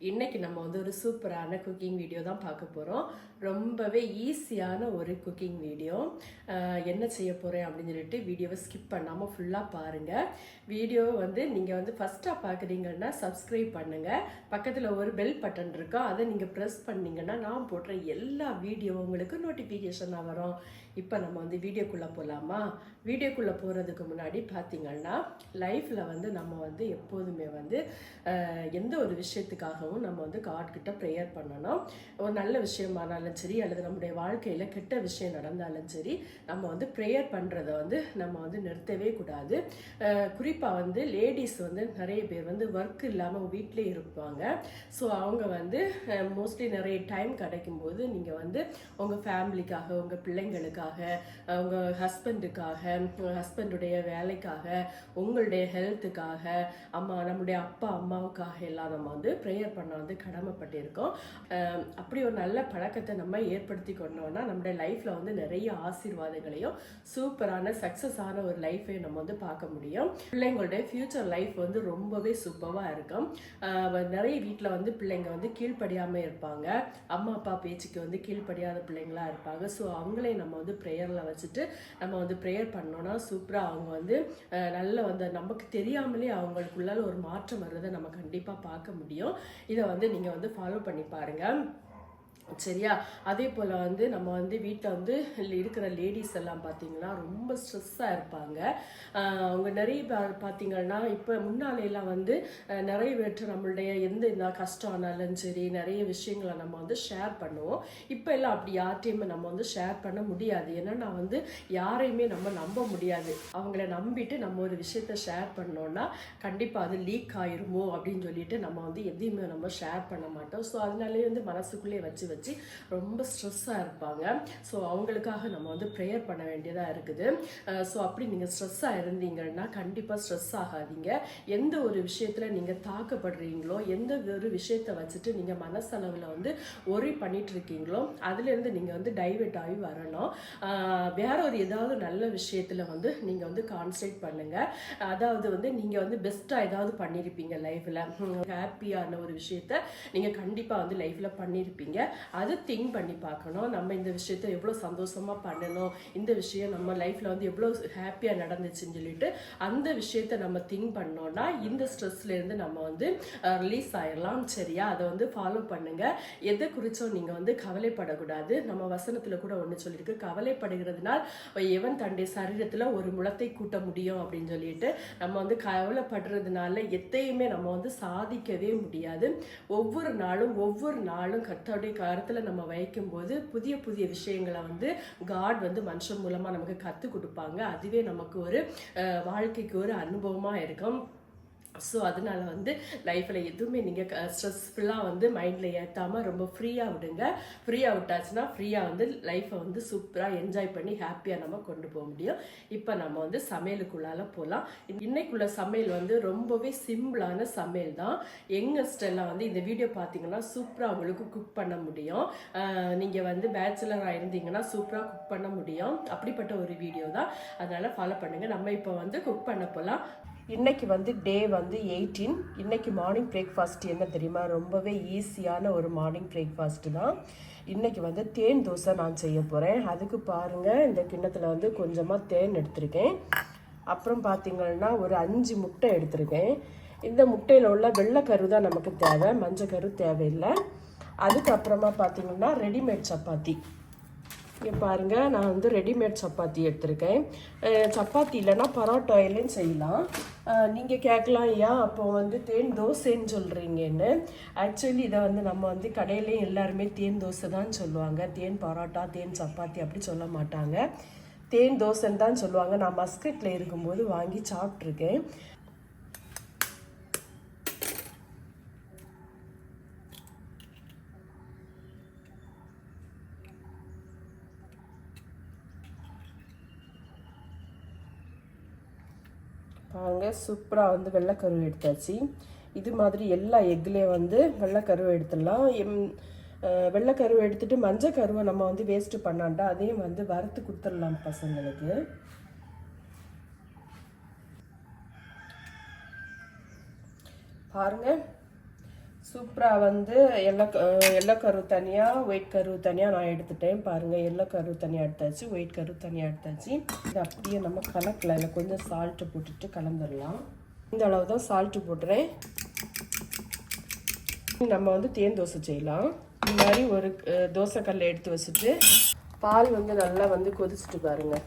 இன்னைக்கு நம்ம வந்து ஒரு சூப்பரான குக்கிங் வீடியோ தான் பார்க்க போகிறோம் ரொம்பவே ஈஸியான ஒரு குக்கிங் வீடியோ என்ன செய்ய போகிறேன் அப்படின்னு சொல்லிட்டு வீடியோவை ஸ்கிப் பண்ணாமல் ஃபுல்லாக பாருங்கள் வீடியோ வந்து நீங்கள் வந்து ஃபஸ்ட்டாக பார்க்குறீங்கன்னா சப்ஸ்கிரைப் பண்ணுங்கள் பக்கத்தில் ஒரு பெல் பட்டன் இருக்கும் அதை நீங்கள் ப்ரெஸ் பண்ணீங்கன்னா நான் போடுற எல்லா வீடியோ உங்களுக்கு நோட்டிஃபிகேஷனாக வரும். இப்போ நம்ம வந்து வீடியோக்குள்ளே போகலாமா வீடியோக்குள்ளே போகிறதுக்கு முன்னாடி பார்த்தீங்கன்னா லைஃப்பில் வந்து நம்ம வந்து எப்போதுமே வந்து எந்த ஒரு விஷயத்துக்காக விஷயத்துக்காகவும் நம்ம வந்து காட்கிட்ட ப்ரேயர் பண்ணணும். ஒரு நல்ல விஷயமானாலும் சரி அல்லது நம்முடைய வாழ்க்கையில் கெட்ட விஷயம் நடந்தாலும் சரி நம்ம வந்து ப்ரேயர் பண்ணுறத வந்து நம்ம வந்து நிறுத்தவே கூடாது. குறிப்பாக வந்து லேடிஸ் வந்து நிறைய பேர் வந்து ஒர்க் இல்லாமல் வீட்டிலே இருப்பாங்க. ஸோ அவங்க வந்து மோஸ்ட்லி நிறைய டைம் கிடைக்கும்போது நீங்கள் வந்து உங்கள் ஃபேமிலிக்காக உங்கள் பிள்ளைங்களுக்காக உங்கள் ஹஸ்பண்டுக்காக ஹஸ்பண்டுடைய வேலைக்காக உங்களுடைய ஹெல்த்துக்காக அம்மா நம்முடைய அப்பா அம்மாவுக்காக எல்லாம் நம்ம வந்து ப்ரேயர் பண்ண வந்து கடமைப்பட்டிருக்கோம். அப்படி ஒரு நல்ல பழக்கத்தை நம்ம ஏற்படுத்தி கொண்டோம்னா நம்முடைய லைஃப்பில் வந்து நிறைய ஆசீர்வாதங்களையும் சூப்பரான சக்ஸஸ் ஆன ஒரு லைஃப்பையும் நம்ம வந்து பார்க்க முடியும். பிள்ளைங்களுடைய ஃப்யூச்சர் லைஃப் வந்து ரொம்பவே சூப்பராக இருக்கும். நிறைய வீட்டில் வந்து பிள்ளைங்க வந்து கீழ்ப்படியாமல் இருப்பாங்க. அம்மா அப்பா பேச்சுக்கு வந்து கீழ்ப்படியாத பிள்ளைங்களா இருப்பாங்க. ஸோ அவங்களையும் நம்ம வந்து ப்ரேயரில் வச்சுட்டு நம்ம வந்து ப்ரேயர் பண்ணோன்னா சூப்பராக அவங்க வந்து நல்ல வந்து நமக்கு தெரியாமலே அவங்களுக்குள்ளால ஒரு மாற்றம் வர்றதை நம்ம கண்டிப்பாக பார்க்க முடியும். இதை வந்து நீங்கள் வந்து ஃபாலோ பண்ணி பாருங்கள் சரியா? அதே போல் வந்து நம்ம வந்து வீட்டில் வந்து இருக்கிற லேடிஸ் எல்லாம் பார்த்தீங்கன்னா ரொம்ப ஸ்ட்ரெஸ்ஸாக இருப்பாங்க. அவங்க நிறைய பேர் பார்த்தீங்கன்னா இப்போ முன்னாலையெல்லாம் வந்து நிறைய பேர்ட்டு நம்மளுடைய எந்த இந்த கஷ்டம் ஆனாலும் சரி நிறைய விஷயங்களை நம்ம வந்து ஷேர் பண்ணுவோம். இப்போ எல்லாம் அப்படி யார்ட்டையுமே நம்ம வந்து ஷேர் பண்ண முடியாது. ஏன்னா நான் வந்து யாரையுமே நம்ம நம்ப முடியாது. அவங்கள நம்பிட்டு நம்ம ஒரு விஷயத்த ஷேர் பண்ணோம்னா கண்டிப்பாக அது லீக் ஆயிருமோ அப்படின்னு சொல்லிட்டு நம்ம வந்து எதையுமே நம்ம ஷேர் பண்ண மாட்டோம். ஸோ அதனாலேயே வந்து மனசுக்குள்ளேயே வச்சு வச்சு ரொம்ப ஸ்ட்ரெஸ்ஸாக இருப்பாங்க. ஸோ அவங்களுக்காக நம்ம வந்து ப்ரேயர் பண்ண வேண்டியதாக இருக்குது. ஸோ அப்படி நீங்கள் ஸ்ட்ரெஸ்ஸாக இருந்தீங்கன்னா கண்டிப்பாக ஸ்ட்ரெஸ் ஆகாதீங்க. எந்த ஒரு விஷயத்தில் நீங்கள் தாக்கப்படுறீங்களோ எந்த ஒரு விஷயத்தை வச்சுட்டு நீங்கள் மனசளவில் வந்து ஒரே பண்ணிட்டு இருக்கீங்களோ அதுலேருந்து நீங்கள் வந்து டைவெர்ட் ஆகி வரணும். வேற ஒரு ஏதாவது நல்ல விஷயத்தில் வந்து நீங்கள் வந்து கான்சன்ட்ரேட் பண்ணுங்கள் அதாவது வந்து நீங்கள் வந்து பெஸ்ட்டாக ஏதாவது பண்ணியிருப்பீங்க லைஃப்பில் ஹாப்பியான ஒரு விஷயத்த நீங்கள் கண்டிப்பாக வந்து லைஃப்பில் பண்ணியிருப்பீங்க அதை திங்க் பண்ணி பார்க்கணும். நம்ம இந்த விஷயத்த எவ்வளோ சந்தோஷமாக பண்ணணும். இந்த விஷயம் நம்ம லைஃப்பில் வந்து எவ்வளோ ஹாப்பியாக நடந்துச்சுன்னு சொல்லிட்டு அந்த விஷயத்த நம்ம திங்க் பண்ணோம்னா இந்த ஸ்ட்ரெஸ்லேருந்து நம்ம வந்து ரிலீஸ் ஆயிடலாம் சரியா? அதை வந்து ஃபாலோ பண்ணுங்கள் எதை குறித்தும் நீங்கள் வந்து கவலைப்படக்கூடாது. நம்ம வசனத்தில் கூட ஒன்று சொல்லியிருக்கு. கவலைப்படுகிறதுனால் எவன் தன்னுடைய சரீரத்தில் ஒரு முளத்தை கூட்ட முடியும் அப்படின்னு சொல்லிட்டு நம்ம வந்து கவலைப்படுறதுனால எத்தையுமே நம்ம வந்து சாதிக்கவே முடியாது. ஒவ்வொரு நாளும் ஒவ்வொரு நாளும் கத்தோடைய கருத்தில் நம்ம வைக்கும்போது புதிய புதிய விஷயங்களை வந்து காட் வந்து மனுஷன் மூலமாக நமக்கு கற்றுக் கொடுப்பாங்க. அதுவே நமக்கு ஒரு வாழ்க்கைக்கு ஒரு அனுபவமாக இருக்கும். ஸோ அதனால வந்து லைஃப்பில் எதுவுமே நீங்கள் ஸ்ட்ரெஸ்ஃபுல்லாக வந்து மைண்டில் ஏற்றாமல் ரொம்ப ஃப்ரீயாக விடுங்க. ஃப்ரீயாக விட்டாச்சுன்னா ஃப்ரீயாக வந்து லைஃப்பை வந்து சூப்பராக என்ஜாய் பண்ணி ஹாப்பியாக நம்ம கொண்டு போக முடியும். இப்போ நம்ம வந்து சமையலுக்குள்ளால போகலாம் இன்னைக்குள்ள சமையல் வந்து ரொம்பவே சிம்பிளான சமையல் தான். எங்கள் ஸ்டெல்லாம் வந்து இந்த வீடியோ பார்த்தீங்கன்னா சூப்பராக உங்களுக்கு குக் பண்ண முடியும். நீங்கள் வந்து பேச்சுலராக இருந்தீங்கன்னா சூப்பராக குக் பண்ண முடியும். அப்படிப்பட்ட ஒரு வீடியோ தான். அதனால் ஃபாலோ பண்ணுங்கள் நம்ம இப்போ வந்து குக் பண்ண போகலாம் இன்னைக்கு வந்து டே வந்து எயிட்டீன் இன்னைக்கு மார்னிங் பிரேக்ஃபாஸ்ட் என்ன தெரியுமா? ரொம்பவே ஈஸியான ஒரு மார்னிங் பிரேக்ஃபாஸ்ட்டு தான். இன்னைக்கு வந்து தேன் தோசை நான் செய்ய போகிறேன் அதுக்கு பாருங்கள் இந்த கிண்ணத்தில் வந்து கொஞ்சமாக தேன் எடுத்திருக்கேன். அப்புறம் பார்த்திங்கன்னா ஒரு அஞ்சு முட்டை எடுத்திருக்கேன். இந்த முட்டையில் உள்ள வெள்ளைக்கரு தான் நமக்கு தேவை. மஞ்சள் கரு தேவையில்லை. அதுக்கப்புறமா பார்த்திங்கன்னா ரெடிமேட் சப்பாத்தி. இங்கே பாருங்கள் நான் வந்து ரெடிமேட் சப்பாத்தி எடுத்திருக்கேன். சப்பாத்தி இல்லைன்னா பரோட்டா இல்லைன்னு செய்யலாம். நீங்கள் கேட்கலாம் ஐயா அப்போ வந்து தேன் தோசைன்னு சொல்கிறீங்கன்னு ஆக்சுவலி இதை வந்து நம்ம வந்து கடையிலையும் எல்லாருமே தேன் தோசை தான் சொல்லுவாங்க. தேன் பரோட்டா தேன் சப்பாத்தி அப்படி சொல்ல மாட்டாங்க. தேன் தோசைன்னு தான் சொல்லுவாங்க. நான் மஸ்கட்டில் இருக்கும்போது வாங்கி சாப்பிட்ருக்கேன் பாருங்க சூப்பராக வந்து வெள்ளைக்கருவை எடுத்தாச்சு. இது மாதிரி எல்லா எக்லேயும் வந்து வெள்ளைக்கருவை எடுத்துடலாம். எம் வெள்ளைக்கருவை எடுத்துட்டு மஞ்சள் கருவை நம்ம வந்து வேஸ்ட்டு பண்ணாண்டா அதையும் வந்து வறுத்து கொடுத்துடலாம் பசங்களுக்கு. பாருங்கள் சூப்பராக வந்து எல்லாம் எல்லோ கரு தனியாக ஒயிட் கரு தனியாக நான் எடுத்துட்டேன். பாருங்கள் எல்லோ கரு தனியாக எடுத்தாச்சு ஒயிட் கரு தனியாக எடுத்தாச்சு. இது அப்படியே நம்ம கலக்கல. இல்லை கொஞ்சம் சால்ட்டு போட்டுட்டு கலந்துடலாம். இந்த அளவு தான் சால்ட்டு போட்டுறேன் நம்ம வந்து தேன் தோசை செய்யலாம். இந்த மாதிரி ஒரு தோசைக்கல்லை எடுத்து வச்சுட்டு பால் வந்து நல்லா வந்து கொதிச்சுட்டு பாருங்கள்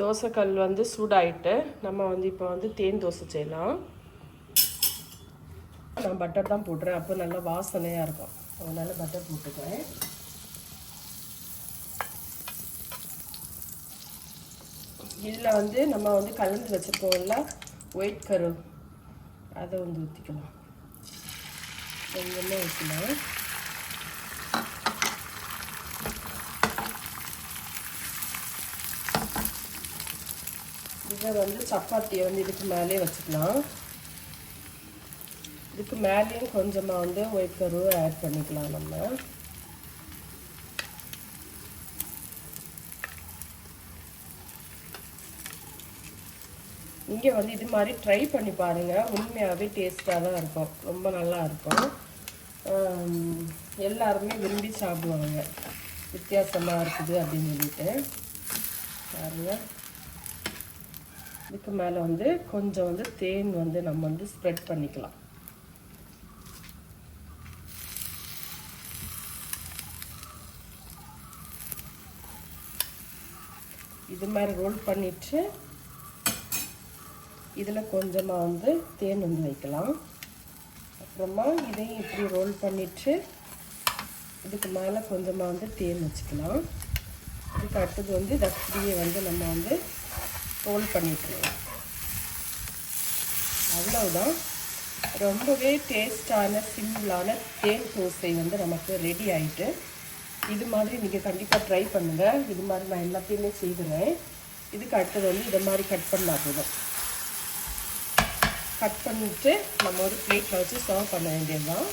தோசைக்கல் வந்து சூடாயிட்டு நம்ம வந்து இப்போ வந்து தேன் தோசை செய்யலாம். நான் பட்டர் தான் போட்டுறேன் அப்போ நல்லா வாசனையாக இருக்கும். அதனால் பட்டர் போட்டுக்கிறேன். இதில் வந்து நம்ம வந்து கலந்து வச்சுருக்கோம்ல ஒயிட் கரு. அதை வந்து ஊற்றிக்கலாம் கொஞ்சமாக ஊற்றலாம் இதை வந்து சப்பாத்தியை வந்து இதுக்கு மேலே வச்சுக்கலாம். இதுக்கு மேலேயும் கொஞ்சமாக வந்து ஒயிட் கருவை ஆட் பண்ணிக்கலாம் நம்ம. இங்கே வந்து இது மாதிரி ட்ரை பண்ணி பாருங்கள் உண்மையாகவே டேஸ்ட்டாக தான் இருக்கும். ரொம்ப நல்லா இருக்கும். எல்லாருமே விரும்பி சாப்பிடுவாங்க. வித்தியாசமாக இருக்குது அப்படின்னு சொல்லிட்டு. பாருங்கள் இதுக்கு மேலே வந்து கொஞ்சம் வந்து தேன் வந்து நம்ம வந்து ஸ்ப்ரெட் பண்ணிக்கலாம். இது மாதிரி ரோல் பண்ணிட்டு இதில் கொஞ்சமாக வந்து தேன் வந்து வைக்கலாம். அப்புறமா இதையும் இப்படி ரோல் பண்ணிட்டு இதுக்கு மேலே கொஞ்சமாக வந்து தேன் வச்சுக்கலாம். இதுக்கு அடுத்தது வந்து இதை அப்படியே வந்து நம்ம வந்து ரோல் பண்ணிட்டுருவேன் அவ்வளவுதான். ரொம்பவே டேஸ்டான சிம்பிளான தேன் தோசை வந்து நமக்கு ரெடி ஆகிட்டு இது மாதிரி நீங்கள் கண்டிப்பாக ட்ரை பண்ணுங்கள் இது மாதிரி நான் எல்லாத்தையுமே செய்கிறேன் இதுக்கு அடுத்தது வந்து இதை மாதிரி கட் பண்ணால் போதும். கட் பண்ணிவிட்டு நம்ம ஒரு பிளேட்டில் வச்சு சர்வ் பண்ண வேண்டியது தான்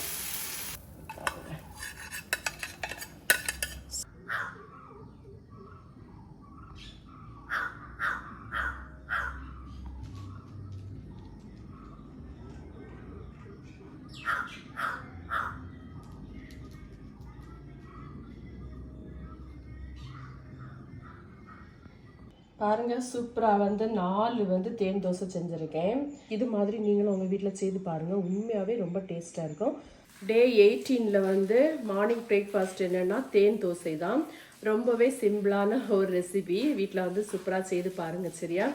பாருங்க சூப்பராக வந்து நாலு வந்து தேன் தோசை செஞ்சுருக்கேன். இது மாதிரி நீங்களும் உங்கள் வீட்டில் செய்து பாருங்கள் உண்மையாகவே ரொம்ப டேஸ்ட்டாக இருக்கும். டே எயிட்டீனில் வந்து மார்னிங் பிரேக்ஃபாஸ்ட் என்னென்னா தேன் தோசை தான் ரொம்பவே சிம்பிளான ஒரு ரெசிபி வீட்டில் வந்து சூப்பராக செய்து பாருங்கள் சரியா?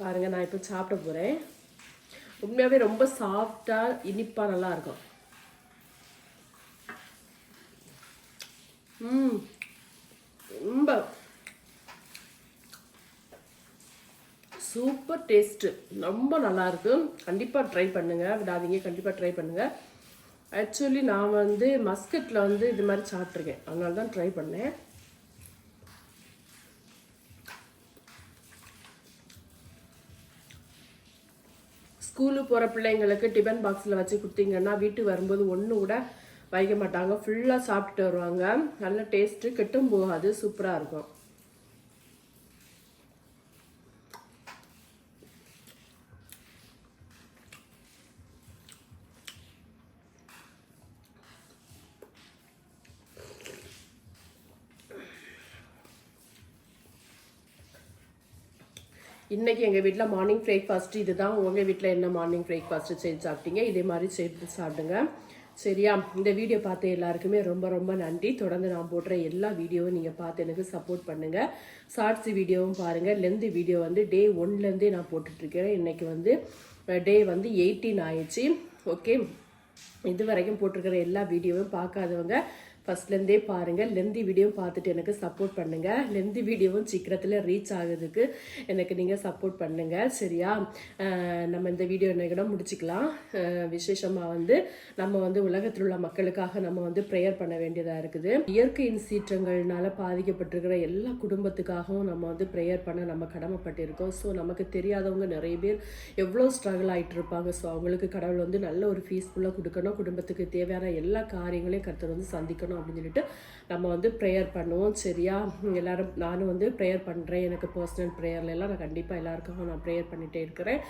பாருங்கள் நான் இப்போ சாப்பிட போகிறேன் உண்மையாகவே ரொம்ப சாஃப்டாக இனிப்பாக நல்லா இருக்கும். ம். ரொம்ப சூப்பர் டேஸ்ட்டு. ரொம்ப நல்லாயிருக்கு. கண்டிப்பாக ட்ரை பண்ணுங்கள் விடாதீங்க. கண்டிப்பாக ட்ரை பண்ணுங்கள் ஆக்சுவலி நான் வந்து மஸ்கட்டில் வந்து இது மாதிரி சாப்பிட்ருக்கேன் அதனால தான் ட்ரை பண்ணேன். ஸ்கூலுக்கு போகிற பிள்ளைங்களுக்கு டிஃபன் பாக்ஸில் வச்சு கொடுத்தீங்கன்னா வீட்டுக்கு வரும்போது ஒன்று கூட வைக்க மாட்டாங்க. ஃபுல்லாக சாப்பிட்டுட்டு வருவாங்க. நல்ல டேஸ்ட்டு கெட்டும் போகாது. சூப்பராக இருக்கும். இன்னைக்கு எங்கள் வீட்டில் மார்னிங் பிரேக்ஃபாஸ்ட் இதுதான். உங்கள் வீட்டில் என்ன மார்னிங் பிரேக்ஃபாஸ்ட்டு செஞ்சு சாப்பிட்டீங்க? இதே மாதிரி சேர்த்து சாப்பிடுங்க. சரியா? இந்த வீடியோ பார்த்த எல்லாருக்குமே ரொம்ப ரொம்ப நன்றி. தொடர்ந்து நான் போடுற எல்லா வீடியோவும் நீங்கள் பார்த்து எனக்கு சப்போர்ட் பண்ணுங்கள் ஷார்ட்ஸ் வீடியோவும் பாருங்கள் லென்த் வீடியோ வந்து டே ஒன்லேருந்தே நான் போட்டுட்ருக்கிறேன். இன்றைக்கி வந்து டே வந்து எயிட்டீன் ஆயிடுச்சு. ஓகே இது வரைக்கும் போட்டிருக்கிற எல்லா வீடியோவும் பார்க்காதவங்க ஃபர்ஸ்ட்லேருந்தே பாருங்கள் லெந்தி வீடியோ பார்த்துட்டு எனக்கு சப்போர்ட் பண்ணுங்கள் லெந்தி வீடியோவும் சீக்கிரத்தில் ரீச் ஆகுதுக்கு எனக்கு நீங்கள் சப்போர்ட் பண்ணுங்கள் சரியா? நம்ம இந்த வீடியோ கூட முடிச்சுக்கலாம். விசேஷமாக வந்து நம்ம வந்து உலகத்தில் உள்ள மக்களுக்காக நம்ம வந்து ப்ரேயர் பண்ண வேண்டியதாக இருக்குது. இயற்கையின் சீற்றங்கள்னால பாதிக்கப்பட்டிருக்கிற எல்லா குடும்பத்துக்காகவும் நம்ம வந்து ப்ரேயர் பண்ண நம்ம கடமைப்பட்டிருக்கோம். ஸோ நமக்கு தெரியாதவங்க நிறைய பேர் எவ்வளோ ஸ்ட்ரகிள் ஆகிட்டு இருப்பாங்க. ஸோ அவங்களுக்கு கடவுள் வந்து நல்ல ஒரு ஃபீஸ்ஃபுல்லாக கொடுக்கணும். குடும்பத்துக்கு தேவையான எல்லா காரியங்களையும் கருத்தர் வந்து சந்திக்கணும். அப்படின்னு சொல்லிட்டு நம்ம வந்து ப்ரேயர் பண்ணுவோம். சரியா? எல்லாரும் நானும் வந்து ப்ரேயர் பண்ணுறேன் எனக்கு பர்சனல் ப்ரேயர்ல எல்லாம் நான் கண்டிப்பாக எல்லாருக்காகவும் நான் ப்ரேயர் பண்ணிகிட்டே இருக்கிறேன்.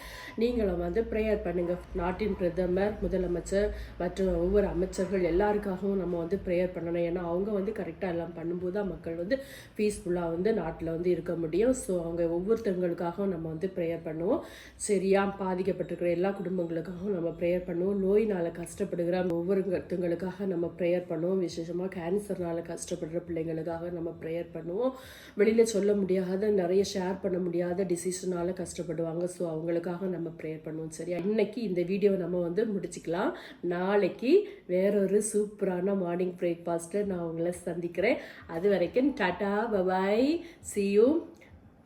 நீங்களும் வந்து ப்ரேயர் பண்ணுங்கள் நாட்டின் பிரதமர் முதலமைச்சர் மற்றும் ஒவ்வொரு அமைச்சர்கள் எல்லாருக்காகவும் நம்ம வந்து ப்ரேயர் பண்ணணும். ஏன்னா அவங்க வந்து கரெக்டாக எல்லாம் பண்ணும்போது தான் மக்கள் வந்து பீஸ்ஃபுல்லாக வந்து நாட்டில் வந்து இருக்க முடியும். ஸோ அவங்க ஒவ்வொருத்தவங்களுக்காகவும் நம்ம வந்து ப்ரேயர் பண்ணுவோம். சரியா? பாதிக்கப்பட்டிருக்கிற எல்லா குடும்பங்களுக்காகவும் நம்ம ப்ரேயர் பண்ணுவோம். நோயினால் கஷ்டப்படுகிற ஒவ்வொருத்தங்களுக்காக நம்ம ப்ரேயர் பண்ணுவோம். விசேஷமாக கேன்சர்னால் கஷ்டப்படுற பிள்ளைங்களுக்காக நம்ம ப்ரேயர் பண்ணுவோம். வெளியில் சொல்ல முடியாத நிறைய ஷேர் பண்ண முடியாத டிசிஷனால் கஷ்டப்படுவாங்க. ஸோ அவங்களுக்காக நம்ம ப்ரேயர் பண்ணுவோம். சரியா? இன்னைக்கு இந்த வீடியோவை நம்ம வந்து முடிச்சுக்கலாம். நாளைக்கு வேறொரு சூப்பரான மார்னிங் பிரேக்ஃபாஸ்ட்டில் நான் உங்களை சந்திக்கிறேன். அது வரைக்கும் tata bye bye see you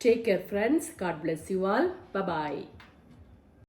take care friends God bless you all bye bye